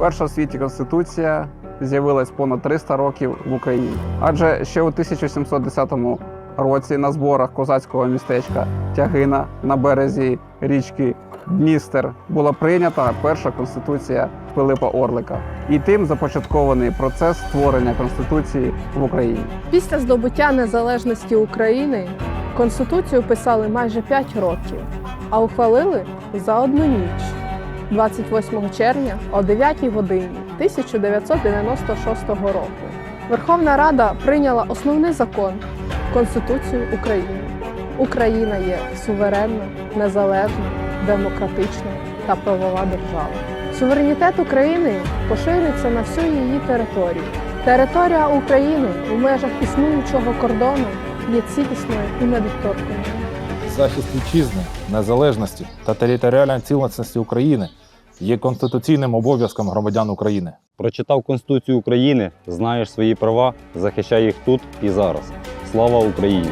Перша в світі конституція з'явилась понад 300 років в Україні. Адже ще у 1710 році на зборах козацького містечка Тягина на березі річки Дністер була прийнята перша конституція Пилипа Орлика. І тим започаткований процес створення конституції в Україні. Після здобуття незалежності України Конституцію писали майже 5 років, а ухвалили за одну ніч 28 червня о 9 годині 1996 року. Верховна Рада прийняла основний закон Конституцію України. Україна є суверенна, незалежна, демократична та правова держава. Суверенітет України поширюється на всю її територію. Територія України у межах існуючого кордону є цілісною і недоторканою. Захист вітчизни, незалежності та територіальної цілісності України є конституційним обов'язком громадян України. Прочитав Конституцію України, знаєш свої права, захищай їх тут і зараз. Слава Україні!